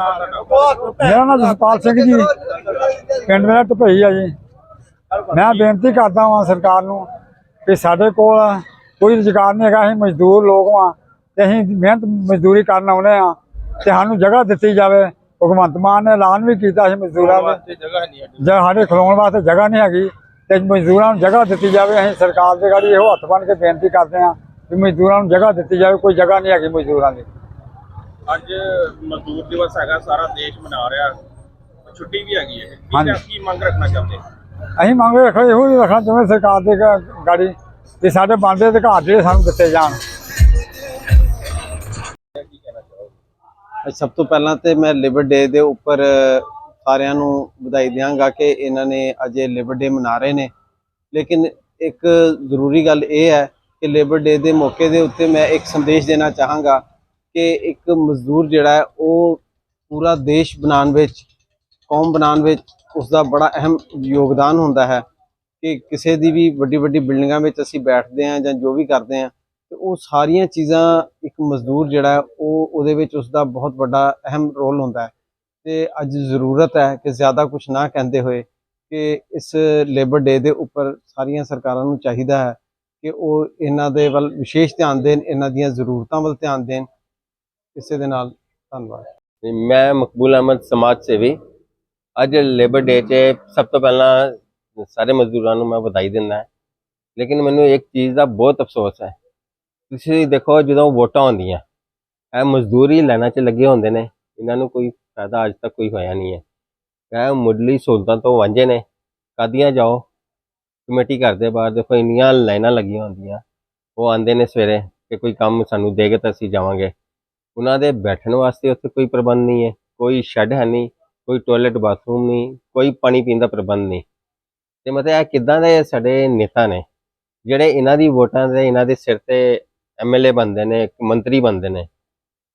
ਮੇਰਾ ਨਾਮ ਜਸਪਾਲ ਸਿੰਘ ਜੀ। ਪਿੰਡ ਮੇਰਾ ਢਪਈ ਆ ਜੀ। ਮੈਂ ਬੇਨਤੀ ਕਰਦਾ ਹਾਂ ਸਰਕਾਰ ਨੂੰ ਕਿ ਸਾਡੇ ਕੋਲ ਕੋਈ ਰੁਜ਼ਗਾਰ ਨਹੀਂ ਹੈਗਾ ਅਸੀਂ ਮਜ਼ਦੂਰ ਲੋਕ ਹਾਂ ਤੇ ਅਸੀਂ ਮਿਹਨਤ ਮਜ਼ਦੂਰੀ ਕਰਨ ਆਉਂਦੇ ਆ ਤੇ ਸਾਨੂੰ ਜਗ੍ਹਾ ਦਿੱਤੀ ਜਾਵੇ। ਭਗਵੰਤ ਮਾਨ ਨੇ ਐਲਾਨ ਵੀ ਕੀਤਾ ਸੀ ਮਜ਼ਦੂਰਾਂ ਦੇ। ਜਗ੍ਹਾ ਸਾਡੇ ਖਲੋਣ ਵਾਸਤੇ ਜਗ੍ਹਾ ਨਹੀਂ ਹੈਗੀ ਤੇ ਮਜ਼ਦੂਰਾਂ ਨੂੰ ਜਗ੍ਹਾ ਦਿੱਤੀ ਜਾਵੇ। ਅਸੀਂ ਸਰਕਾਰ ਦੇ ਗਾੜੀ ਇਹੋ ਹੱਥ ਬੰਨ ਕੇ ਬੇਨਤੀ ਕਰਦੇ ਹਾਂ ਕਿ ਮਜ਼ਦੂਰਾਂ ਨੂੰ ਜਗ੍ਹਾ ਦਿੱਤੀ ਜਾਵੇ ਕੋਈ ਜਗ੍ਹਾ ਨਹੀਂ ਹੈਗੀ ਮਜ਼ਦੂਰਾਂ ਦੀ। ਅੱਜ ਮਜ਼ਦੂਰ ਦਿਵਸ ਹੈਗਾ ਸਾਰਾ ਦੇਸ਼ ਮਨਾ ਰਿਹਾ। ਛੁੱਟੀ ਵੀ ਹੈਗੀ ਹੈ ਕੀ ਹਾਂਜੀ। ਕੀ ਮੰਗ ਰੱਖਣਾ ਚਾਹੁੰਦੇ? ਅਸੀਂ ਮੰਗ ਰੱਖੋ ਇਹੋ ਹੀ ਰੱਖਣਾ ਚਾਹੁੰਦੇ ਸਰਕਾਰ ਦੇ ਗਾੜੀ ਕਿ ਸਾਡੇ ਬਣਦੇ ਅਧਿਕਾਰ ਜਿਹੜੇ ਸਾਨੂੰ ਦਿੱਤੇ ਜਾਣ। ਸਭ ਤੋਂ ਪਹਿਲਾਂ ਤੇ ਮੈਂ ਲਿਬਰ ਡੇ ਦੇ ਉੱਪਰ ਸਾਰਿਆਂ ਨੂੰ ਵਧਾਈ ਦਿਆਂਗਾ ਕਿ ਇਹਨਾਂ ਨੇ ਅੱਜ ਲਿਬਰ ਡੇ ਮਨਾ ਰਹੇ ਨੇ। ਲੇਕਿਨ ਇੱਕ ਜ਼ਰੂਰੀ ਗੱਲ ਇਹ ਹੈ ਕਿ ਲਿਬਰ ਡੇ ਦੇ ਮੌਕੇ ਦੇ ਉੱਤੇ ਮੈਂ ਇੱਕ ਸੰਦੇਸ਼ ਦੇਣਾ ਚਾਹਾਂਗਾ ਕਿ ਇੱਕ ਮਜ਼ਦੂਰ ਜਿਹੜਾ ਹੈ, ਉਹ ਪੂਰਾ ਦੇਸ਼ ਬਣਾਉਣ ਵਿੱਚ, ਕੌਮ ਬਣਾਉਣ ਵਿੱਚ ਉਸ ਦਾ ਬੜਾ ਅਹਿਮ ਯੋਗਦਾਨ ਹੁੰਦਾ ਹੈ ਕਿ ਕਿਸੇ ਦੀ ਵੀ ਵੱਡੀ ਵੱਡੀ ਬਿਲਡਿੰਗਾਂ ਵਿੱਚ ਅਸੀਂ ਬੈਠਦੇ ਹਾਂ ਜਾਂ ਜੋ ਵੀ ਕਰਦੇ ਹਾਂ, ਤੇ ਉਹ ਸਾਰੀਆਂ ਚੀਜ਼ਾਂ ਇੱਕ ਮਜ਼ਦੂਰ ਜਿਹੜਾ ਹੈ, ਉਹ ਉਹਦੇ ਵਿੱਚ ਉਸ ਦਾ ਬਹੁਤ ਵੱਡਾ ਅਹਿਮ ਰੋਲ ਹੁੰਦਾ ਹੈ। ਤੇ ਅੱਜ ਜ਼ਰੂਰਤ ਹੈ ਕਿ ਜ਼ਿਆਦਾ ਕੁਝ ਨਾ ਕਹਿੰਦੇ ਹੋਏ ਕਿ ਇਸ ਲੇਬਰ ਡੇ ਦੇ ਉੱਪਰ ਸਾਰੀਆਂ ਸਰਕਾਰਾਂ ਨੂੰ ਚਾਹੀਦਾ ਹੈ ਕਿ ਉਹ ਇਹਨਾਂ ਦੇ ਵੱਲ ਵਿਸ਼ੇਸ਼ ਧਿਆਨ ਦੇਣ, ਇਹਨਾਂ ਦੀਆਂ ਜ਼ਰੂਰਤਾਂ ਵੱਲ ਧਿਆਨ ਦੇਣ ਇਸੇ ਦੇ ਨਾਲ, ਧੰਨਵਾਦ। ਮੈਂ ਮਕਬੂਲ ਅਹਿਮਦ ਸਮਾਜ ਸੇਵੀ। ਅੱਜ ਲੇਬਰ ਡੇ 'ਤੇ ਸਭ ਤੋਂ ਪਹਿਲਾਂ ਸਾਰੇ ਮਜ਼ਦੂਰਾਂ ਨੂੰ ਮੈਂ ਵਧਾਈ ਦਿੰਦਾ ਲੇਕਿਨ ਮੈਨੂੰ ਇੱਕ ਚੀਜ਼ ਦਾ ਬਹੁਤ ਅਫਸੋਸ ਹੈ। ਤੁਸੀਂ ਦੇਖੋ, ਜਦੋਂ ਵੋਟਾਂ ਆਉਂਦੀਆਂ, ਇਹ ਮਜ਼ਦੂਰੀ ਲੈਣਾ 'ਚ ਲੱਗੇ ਹੁੰਦੇ ਨੇ। ਇਹਨਾਂ ਨੂੰ ਕੋਈ ਫਾਇਦਾ ਅੱਜ ਤੱਕ ਕੋਈ ਹੋਇਆ ਨਹੀਂ ਹੈ। ਇਹ ਮੁੱਢਲੀ ਸਹੂਲਤਾਂ ਤੋਂ ਵਾਂਝੇ ਨੇ। ਕਾਦੀਆਂ ਜਾਓ? ਕਮੇਟੀ ਘਰ ਦੇ ਬਾਹਰ ਦੇਖੋ, ਇੰਨੀਆਂ ਲਾਈਨਾਂ ਲੱਗੀਆਂ ਹੁੰਦੀਆਂ। ਉਹ ਆਂਦੇ ਨੇ ਸਵੇਰੇ ਕਿ ਕੋਈ ਕੰਮ ਸਾਨੂੰ ਦੇਗੇ ਤਾਂ ਅਸੀਂ ਜਾਵਾਂਗੇ। ਉਹਨਾਂ ਦੇ ਬੈਠਣ ਵਾਸਤੇ ਉੱਥੇ ਕੋਈ ਪ੍ਰਬੰਧ ਨਹੀਂ ਹੈ, ਕੋਈ ਸ਼ੈੱਡ ਹੈ ਨਹੀਂ, ਕੋਈ ਟਾਇਲਟ ਬਾਥਰੂਮ ਨਹੀਂ, ਕੋਈ ਪਾਣੀ ਪੀਣ ਦਾ ਪ੍ਰਬੰਧ ਨਹੀਂ। ਤੇ ਮਤਲਬ ਇਹ ਕਿੱਦਾਂ ਦੇ ਸਾਡੇ ਨੇਤਾ ਨੇ, ਜਿਹੜੇ ਇਹਨਾਂ ਦੀ ਵੋਟਾਂ ਦੇ, ਇਹਨਾਂ ਦੇ ਸਿਰ ਤੇ ਐਮਐਲਏ ਬਣਦੇ ਨੇ ਮੰਤਰੀ ਬਣਦੇ ਨੇ,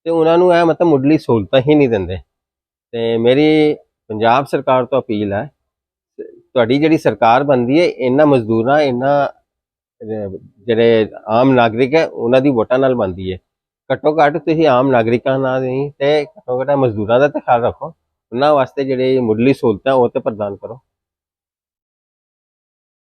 ਤੇ ਉਹਨਾਂ ਨੂੰ ਇਹ ਮਤਲਬ ਮੁੱਢਲੀ ਸਹੂਲਤਾਂ ਹੀ ਨਹੀਂ ਦਿੰਦੇ। ਤੇ ਮੇਰੀ ਪੰਜਾਬ ਸਰਕਾਰ ਤੋਂ ਅਪੀਲ ਹੈ, ਤੁਹਾਡੀ ਜਿਹੜੀ ਸਰਕਾਰ ਬਣਦੀ ਹੈ, ਇਹਨਾਂ ਮਜ਼ਦੂਰਾਂ, ਇਹਨਾਂ ਜਿਹੜੇ ਆਮ ਨਾਗਰਿਕ ਹੈ, ਉਹਨਾਂ ਦੀ ਵੋਟਾਂ ਨਾਲ ਬਣਦੀ ਹੈ। ਘੱਟੋ ਘੱਟ ਤੁਸੀਂ ਆਮ ਨਾਗਰਿਕਾਂ ਨਾਲ ਨਹੀਂ ਤੇ ਘੱਟੋ ਘੱਟ ਮਜ਼ਦੂਰਾਂ ਦਾ ਤਾਂ ਖਿਆਲ ਰੱਖੋ। ਉਹਨਾਂ ਵਾਸਤੇ ਜਿਹੜੇ ਮੁੱਢਲੀ ਸਹੂਲਤਾਂ ਉਹ ਤੇ ਪ੍ਰਦਾਨ ਕਰੋ।